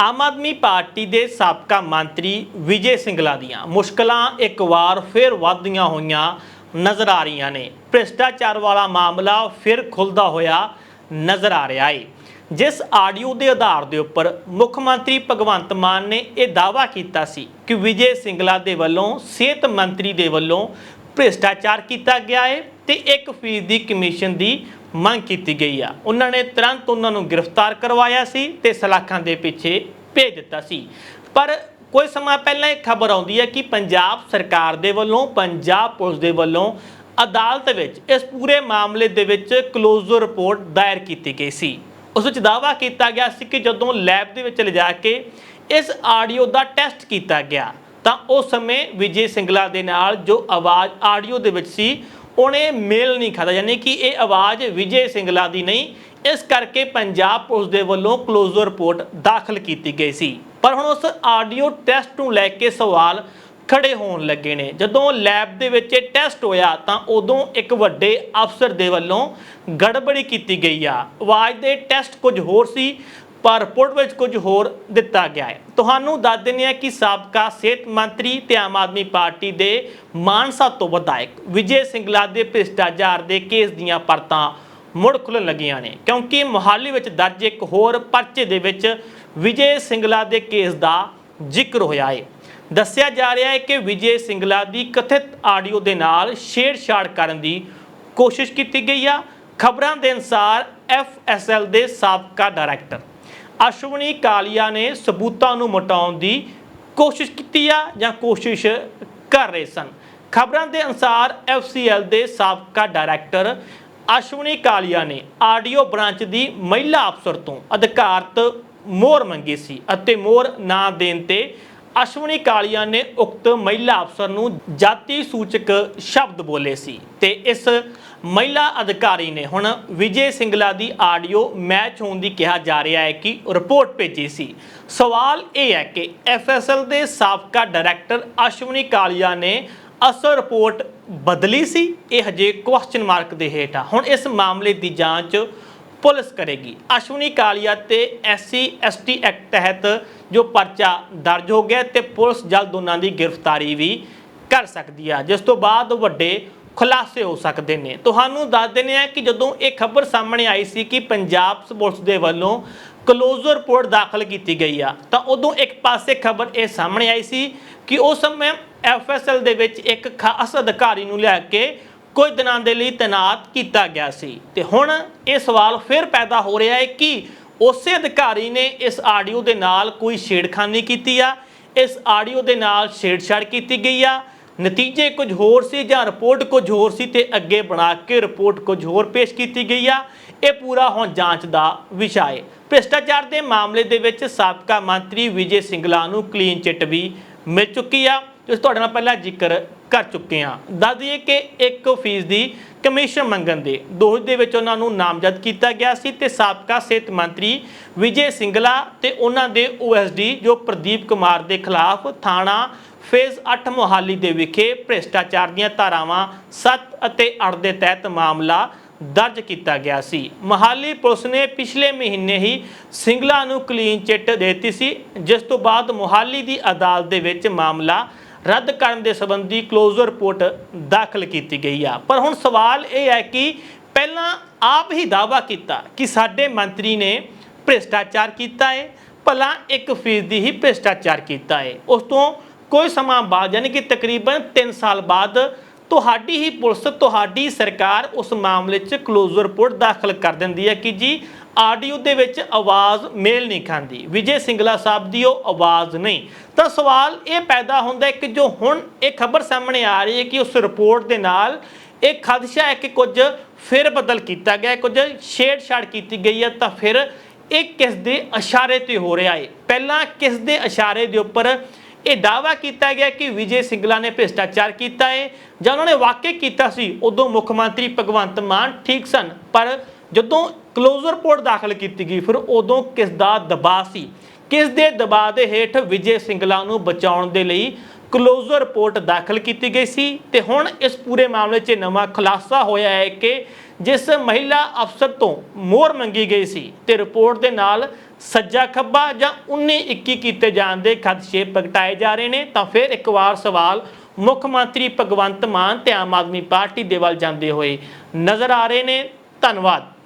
Aam Aadmi party ਦੇ ਸਾਬਕਾ ਮੰਤਰੀ ਵਿਜੇ ਸਿੰਗਲਾ ਦੀਆਂ ਮੁਸ਼ਕਲਾਂ ਇੱਕ ਵਾਰ ਫਿਰ ਵੱਧਦੀਆਂ ਹੋਈਆਂ ਨਜ਼ਰ ਆ ਰਹੀਆਂ ਨੇ। ਭ੍ਰਿਸ਼ਟਾਚਾਰ ਵਾਲਾ ਮਾਮਲਾ ਫਿਰ ਖੁੱਲਦਾ ਹੋਇਆ ਨਜ਼ਰ ਆ ਰਿਹਾ ਏ। ਜਿਸ ਆਡੀਓ ਦੇ ਆਧਾਰ ਦੇ ਉੱਪਰ ਮੁੱਖ ਮੰਤਰੀ ਭਗਵੰਤ ਮਾਨ ਨੇ ਇਹ ਦਾਅਵਾ ਕੀਤਾ ਸੀ ਕਿ ਵਿਜੇ ਸਿੰਗਲਾ ਦੇ ਵੱਲੋਂ ਸਿਹਤ ਮੰਤਰੀ ਦੇ ਵੱਲੋਂ ਭ੍ਰਿਸ਼ਟਾਚਾਰ ਕੀਤਾ ਗਿਆ ਹੈ ਤੇ 1% ਦੀ ਕਮਿਸ਼ਨ ਦੀ ਮੰਗ ਕੀਤੀ ਗਈ ਆ। ਉਹਨਾਂ ਨੇ ਤੁਰੰਤ ਉਹਨਾਂ ਨੂੰ ਗ੍ਰਿਫਤਾਰ ਕਰਵਾਇਆ ਸੀ ਤੇ ਸਲਾਖਾਂ ਦੇ ਪਿੱਛੇ ਭੇਜ ਦਿੱਤਾ ਸੀ। ਪਰ ਕੋਈ ਸਮਾਂ ਪਹਿਲਾਂ ਇੱਕ ਖਬਰ ਆਉਂਦੀ ਹੈ ਕਿ ਪੰਜਾਬ ਸਰਕਾਰ ਦੇ ਵੱਲੋਂ, ਪੰਜਾਬ ਪੁਲਿਸ ਦੇ ਵੱਲੋਂ ਅਦਾਲਤ ਵਿੱਚ ਇਸ ਪੂਰੇ ਮਾਮਲੇ ਦੇ ਵਿੱਚ ਕਲੋਜ਼ਰ ਰਿਪੋਰਟ ਦਾਇਰ ਕੀਤੀ ਗਈ ਸੀ। ਉਸ ਵਿੱਚ ਦਾਅਵਾ ਕੀਤਾ ਗਿਆ ਸੀ ਕਿ ਜਦੋਂ ਲੈਬ ਦੇ ਵਿੱਚ ਲਿਜਾ ਕੇ ਇਸ ਆਡੀਓ ਦਾ ਟੈਸਟ ਕੀਤਾ ਗਿਆ ਤਾਂ ਉਸ ਸਮੇਂ ਵਿਜੇ ਸਿੰਗਲਾ ਦੇ ਨਾਲ ਜੋ ਆਵਾਜ਼ ਆਡੀਓ ਦੇ ਵਿੱਚ ਸੀ, ਉਹਨੇ ਮੇਲ ਨਹੀਂ ਖਾਦਾ ਯਾਨੀ ਕਿ ਇਹ ਆਵਾਜ਼ ਵਿਜੇ ਸਿੰਗਲਾ ਦੀ ਨਹੀਂ, ਇਸ ਕਰਕੇ ਪੰਜਾਬ ਪੁਲਿਸ ਦੇ ਵੱਲੋਂ ਕਲੋਜ਼ਰ ਰਿਪੋਰਟ ਦਾਖਲ ਕੀਤੀ ਗਈ ਸੀ। ਪਰ ਹੁਣ ਉਸ ਆਡੀਓ ਟੈਸਟ ਨੂੰ ਲੈ ਕੇ ਸਵਾਲ ਖੜੇ ਹੋਣ ਲੱਗੇ ਨੇ। ਜਦੋਂ ਲੈਬ ਦੇ ਵਿੱਚ ਇਹ ਟੈਸਟ ਹੋਇਆ, ਤਾਂ ਉਦੋਂ ਇੱਕ ਵੱਡੇ ਅਫਸਰ ਦੇ ਵੱਲੋਂ ਗੜਬੜੀ ਕੀਤੀ ਗਈ ਆ। ਆਵਾਜ਼ ਦੇ ਟੈਸਟ ਕੁਝ ਹੋਰ ਸੀ ਪਰ ਰਿਪੋਰਟ ਵਿੱਚ ਕੁਝ ਹੋਰ ਦਿੱਤਾ ਗਿਆ ਹੈ। ਤੁਹਾਨੂੰ ਦੱਸ ਦਿੰਦੇ ਹਾਂ ਕਿ ਸਾਬਕਾ ਸਿਹਤ ਮੰਤਰੀ ਤੇ ਆਮ ਆਦਮੀ ਪਾਰਟੀ ਦੇ ਮਾਨਸਾ ਤੋਂ ਵਿਧਾਇਕ ਵਿਜੇ ਸਿੰਗਲਾ ਦੇ ਭ੍ਰਿਸ਼ਟਾਚਾਰ ਦੇ ਕੇਸ ਦੀਆਂ ਪਰਤਾਂ ਮੁੜ ਖੁੱਲਣ ਲੱਗੀਆਂ ਨੇ। ਕਿਉਂਕਿ ਮੁਹਾਲੀ ਵਿੱਚ ਦਰਜ ਇੱਕ ਹੋਰ ਪਰਚੇ ਦੇ ਵਿੱਚ ਵਿਜੇ ਸਿੰਗਲਾ ਦੇ ਕੇਸ ਦਾ ਜ਼ਿਕਰ ਹੋਇਆ ਹੈ। ਦੱਸਿਆ ਜਾ ਰਿਹਾ ਹੈ ਕਿ ਵਿਜੇ ਸਿੰਗਲਾ ਦੀ ਕਥਿਤ ਆਡੀਓ ਦੇ ਨਾਲ ਛੇੜਛਾੜ ਕਰਨ ਦੀ ਕੋਸ਼ਿਸ਼ ਕੀਤੀ ਗਈ ਆ। ਖਬਰਾਂ ਦੇ ਅਨਸਾਰ ਐਫਐਸਐਲ ਦੇ ਸਾਬਕਾ ਡਾਇਰੈਕਟਰ ਅਸ਼ਵਨੀ ਕਾਲੀਆ ਨੇ ਸਬੂਤਾਂ ਨੂੰ ਮਟਾਉਣ ਦੀ ਕੋਸ਼ਿਸ਼ ਕੀਤੀ ਆ ਜਾਂ ਕੋਸ਼ਿਸ਼ ਕਰ ਰਹੇ ਸਨ। ਖਬਰਾਂ ਦੇ ਅਨਸਾਰ ਐਫਸੀਐਲ ਦੇ ਸਾਬਕਾ ਡਾਇਰੈਕਟਰ ਅਸ਼ਵਨੀ ਕਾਲੀਆ ਨੇ ਆਡੀਓ ਬ੍ਰਾਂਚ ਦੀ ਮਹਿਲਾ ਅਫਸਰ ਤੋਂ ਅਧਿਕਾਰਤ ਮੋਹਰ ਮੰਗੀ ਸੀ ਅਤੇ ਮੋਹਰ ਨਾ ਦੇਣ ਤੇ ਅਸ਼ਵਨੀ ਕਾਲੀਆ ਨੇ ਉਕਤ ਮਹਿਲਾ ਅਫਸਰ ਨੂੰ ਜਾਤੀ ਸੂਚਕ ਸ਼ਬਦ ਬੋਲੇ ਸੀ ਤੇ ਇਸ ਮਹਿਲਾ ਅਧਿਕਾਰੀ ਨੇ ਹੁਣ ਵਿਜੇ ਸਿੰਗਲਾ ਦੀ ਆਡੀਓ ਮੈਚ ਹੋਣ ਦੀ ਕਿਹਾ ਜਾ ਰਿਹਾ ਹੈ ਕਿ ਰਿਪੋਰਟ ਭੇਜੀ ਸੀ। ਸਵਾਲ ਇਹ ਹੈ ਕਿ ਐਫਐਸਐਲ ਦੇ ਸਾਬਕਾ ਡਾਇਰੈਕਟਰ ਅਸ਼ਵਨੀ ਕਾਲੀਆ ਨੇ ਅਸਲ ਰਿਪੋਰਟ ਬਦਲੀ ਸੀ? ਇਹ ਹਜੇ ਕੁਐਸਚਨ ਮਾਰਕ ਦੇ ਹੇਠ ਆ। ਹੁਣ ਇਸ ਮਾਮਲੇ ਦੀ ਜਾਂਚ ਪੁਲਿਸ ਕਰੇਗੀ। ਅਸ਼ਵਨੀ ਕਾਲੀਆ ਤੇ ਐਸਸੀ, ਐਸਟੀ ਐਕਟ ਤਹਿਤ ਜੋ ਪਰਚਾ ਦਰਜ ਹੋ ਗਿਆ ਤੇ ਪੁਲਿਸ ਜਲਦ ਉਹਨਾਂ ਦੀ ਗ੍ਰਿਫਤਾਰੀ ਵੀ ਕਰ ਸਕਦੀ ਆ। ਜਿਸ ਤੋਂ ਬਾਅਦ ਵੱਡੇ ਖੁਲਾਸੇ ਹੋ ਸਕਦੇ ਨੇ। ਤੁਹਾਨੂੰ ਦੱਸ ਦਿੰਦੇ ਆ ਕਿ ਜਦੋਂ ਇਹ ਖਬਰ ਸਾਹਮਣੇ ਆਈ ਸੀ ਕਿ ਪੰਜਾਬ ਪੁਲਿਸ ਦੇ ਵੱਲੋਂ ਕਲੋਜ਼ਰ ਰਿਪੋਰਟ ਦਾਖਲ ਕੀਤੀ ਗਈ ਆ, ਤਾਂ ਉਦੋਂ ਇੱਕ ਪਾਸੇ ਖਬਰ ਇਹ ਸਾਹਮਣੇ ਆਈ ਸੀ ਕਿ ਉਸ ਸਮੇਂ ਐਫਐਸਐਲ ਦੇ ਵਿੱਚ ਇੱਕ ਖਾਸ ਅਧਿਕਾਰੀ ਨੂੰ ਲਿਆ ਕੇ ਕੁਝ ਦਿਨਾਂ ਦੇ ਲਈ ਤੈਨਾਤ ਕੀਤਾ ਗਿਆ ਸੀ। ਤੇ ਹੁਣ ਇਹ ਸਵਾਲ ਫਿਰ ਪੈਦਾ ਹੋ ਰਿਹਾ ਹੈ ਕਿ ਉਸੇ ਅਧਿਕਾਰੀ ਨੇ ਇਸ ਆਡੀਓ ਦੇ ਨਾਲ ਕੋਈ ਛੇੜਖਾਨੀ ਕੀਤੀ ਆ? ਇਸ ਆਡੀਓ ਦੇ ਨਾਲ ਛੇੜਛਾੜ ਕੀਤੀ ਗਈ ਆ? ਨਤੀਜੇ ਕੁਝ ਹੋਰ ਸੀ ਜਾਂ ਰਿਪੋਰਟ ਕੁਝ ਹੋਰ ਸੀ ਤੇ ਅੱਗੇ ਬਣਾ ਕੇ ਰਿਪੋਰਟ ਕੁਝ ਹੋਰ ਪੇਸ਼ ਕੀਤੀ ਗਈ ਆ? ਇਹ ਪੂਰਾ ਹੁਣ ਜਾਂਚ ਦਾ ਵਿਸ਼ਾ ਹੈ। ਭ੍ਰਿਸ਼ਟਾਚਾਰ ਦੇ ਮਾਮਲੇ ਦੇ ਵਿੱਚ ਸਾਬਕਾ ਮੰਤਰੀ ਵਿਜੇ ਸਿੰਗਲਾ ਨੂੰ ਕਲੀਨ ਚਿੱਟ ਵੀ ਮਿਲ ਚੁੱਕੀ ਆ। ਜਿਸ ਤੁਹਾਡੇ ਨਾਲ ਪਹਿਲਾਂ ਜ਼ਿਕਰ ਕਰ ਚੁੱਕੇ ਹਾਂ। ਦੱਸ ਦਈਏ ਕਿ 1% ਦੀ ਕਮਿਸ਼ਨ ਮੰਗਣ ਦੇ ਦੋਸ਼ ਦੇ ਵਿੱਚ ਉਹਨਾਂ ਨੂੰ ਨਾਮਜ਼ਦ ਕੀਤਾ ਗਿਆ ਸੀ ਤੇ ਸਾਬਕਾ ਸਿਹਤ ਮੰਤਰੀ ਵਿਜੇ ਸਿੰਗਲਾ ਤੇ ਉਹਨਾਂ ਦੇ ਓਐਸਡੀ ਜੋ ਪ੍ਰਦੀਪ ਕੁਮਾਰ ਦੇ ਖਿਲਾਫ ਥਾਣਾ ਫੇਜ਼ 8 ਮੋਹਾਲੀ ਦੇ ਵਿਖੇ ਭ੍ਰਿਸ਼ਟਾਚਾਰ ਦੀਆਂ ਧਾਰਾਵਾਂ 7 ਅਤੇ 8 ਦੇ ਤਹਿਤ ਮਾਮਲਾ ਦਰਜ ਕੀਤਾ ਗਿਆ ਸੀ। ਮਹਾਲੀ ਪੁਲਿਸ ਨੇ ਪਿਛਲੇ ਮਹੀਨੇ ਹੀ ਸਿੰਗਲਾ ਨੂੰ ਕਲੀਨ ਚਿੱਟ ਦੇ ਦਿੱਤੀ ਸੀ, ਜਿਸ ਤੋਂ ਬਾਅਦ ਮੋਹਾਲੀ ਦੀ ਅਦਾਲਤ ਦੇ ਵਿੱਚ ਮਾਮਲਾ ਰੱਦ ਕਰਨ ਦੇ ਸੰਬੰਧੀ ਕਲੋਜ਼ਰ ਰਿਪੋਰਟ ਦਾਖਲ ਕੀਤੀ ਗਈ ਆ। ਪਰ ਹੁਣ ਸਵਾਲ ਇਹ ਹੈ ਕਿ ਪਹਿਲਾਂ ਆਪ ਹੀ ਦਾਅਵਾ ਕੀਤਾ ਕਿ ਸਾਡੇ ਮੰਤਰੀ ਨੇ ਭ੍ਰਿਸ਼ਟਾਚਾਰ ਕੀਤਾ ਹੈ ਭਲਾ 1% ਦੀ ਹੀ ਭ੍ਰਿਸ਼ਟਾਚਾਰ ਕੀਤਾ ਹੈ ਉਸ ਤੋਂ ਕੋਈ ਸਮਾਂ ਬਾਅਦ, ਯਾਨੀ ਕਿ ਤਕਰੀਬਨ 3 ਸਾਲ ਬਾਅਦ, ਤੁਹਾਡੀ ਹੀ ਪੁਲਿਸ, ਤੁਹਾਡੀ ਸਰਕਾਰ ਉਸ ਮਾਮਲੇ 'ਚ ਕਲੋਜ਼ਰ ਰਿਪੋਰਟ ਦਾਖਲ ਕਰ ਦਿੰਦੀ ਹੈ ਕਿ ਜੀ ਆਡੀਓ ਦੇ ਵਿੱਚ ਆਵਾਜ਼ ਮੇਲ ਨਹੀਂ ਖਾਂਦੀ। ਵਿਜੇ ਸਿੰਗਲਾ ਸਾਹਿਬ ਦੀ ਉਹ ਆਵਾਜ਼ ਨਹੀਂ। ਤਾਂ ਸਵਾਲ ਇਹ ਪੈਦਾ ਹੁੰਦਾ ਹੈ ਕਿ ਜੋ ਹੁਣ ਇਹ ਖਬਰ ਸਾਹਮਣੇ ਆ ਰਹੀ ਹੈ ਕਿ ਉਸ ਰਿਪੋਰਟ ਦੇ ਨਾਲ ਇਹ ਖਦਸ਼ਾ ਹੈ ਕਿ ਕੁਝ ਫਿਰ ਬਦਲ ਕੀਤਾ ਗਿਆ ਹੈ, ਕੁਝ ਛੇੜਛਾੜ ਕੀਤੀ ਗਈ ਹੈ ਤਾਂ ਫਿਰ ਇਹ ਕਿਸ ਦੇ ਇਸ਼ਾਰੇ ਤੇ ਹੋ ਰਿਹਾ ਹੈ? ਪਹਿਲਾਂ ਕਿਸ ਦੇ ਇਸ਼ਾਰੇ ਦੇ ਉੱਪਰ ਇਹ ਦਾਅਵਾ ਕੀਤਾ ਗਿਆ ਕਿ ਵਿਜੇ ਸਿੰਗਲਾ ਨੇ ਭ੍ਰਿਸ਼ਟਾਚਾਰ ਕੀਤਾ ਹੈ ਜਾਂ ਉਹਨਾਂ ਨੇ ਵਾਕਈ ਕੀਤਾ ਸੀ? ਉਦੋਂ ਮੁੱਖ ਮੰਤਰੀ ਭਗਵੰਤ ਮਾਨ ਠੀਕ ਸਨ ਪਰ ਜਦੋਂ ਕਲੋਜ਼ਰ ਰਿਪੋਰਟ ਦਾਖਲ ਕੀਤੀ ਗਈ। ਫਿਰ ਉਦੋਂ ਕਿਸ ਦਾ ਦਬਾਅ ਸੀ? ਕਿਸ ਦੇ ਦਬਾਅ ਦੇ ਹੇਠ ਵਿਜੇ ਸਿੰਗਲਾ ਨੂੰ ਬਚਾਉਣ ਦੇ ਲਈ ਕਲੋਜ਼ਰ ਰਿਪੋਰਟ ਦਾਖਲ ਕੀਤੀ ਗਈ ਸੀ? ਤੇ ਹੁਣ ਇਸ ਪੂਰੇ ਮਾਮਲੇ 'ਚ ਨਵਾਂ ਖੁਲਾਸਾ ਹੋਇਆ ਹੈ ਕਿ ਜਿਸ ਮਹਿਲਾ ਅਫਸਰ ਤੋਂ ਮੋਹਰ ਮੰਗੀ ਗਈ ਸੀ ਤੇ ਰਿਪੋਰਟ ਦੇ ਨਾਲ ਸੱਜਾ ਖੱਬਾ ਜਾਂ 19 21 ਕੀਤੇ ਜਾਣ ਦੇ ਖਦਸ਼ੇ ਪ੍ਰਗਟਾਏ ਜਾ ਰਹੇ ਨੇ। ਤਾਂ ਫਿਰ ਇੱਕ ਵਾਰ ਸਵਾਲ, ਮੁੱਖ ਮੰਤਰੀ ਭਗਵੰਤ ਮਾਨ ਤੇ ਆਮ ਆਦਮੀ ਪਾਰਟੀ ਦੇ ਵੱਲ ਜਾਂਦੇ ਹੋਏ ਨਜ਼ਰ ਆ ਰਹੇ ਨੇ। ਧੰਨਵਾਦ।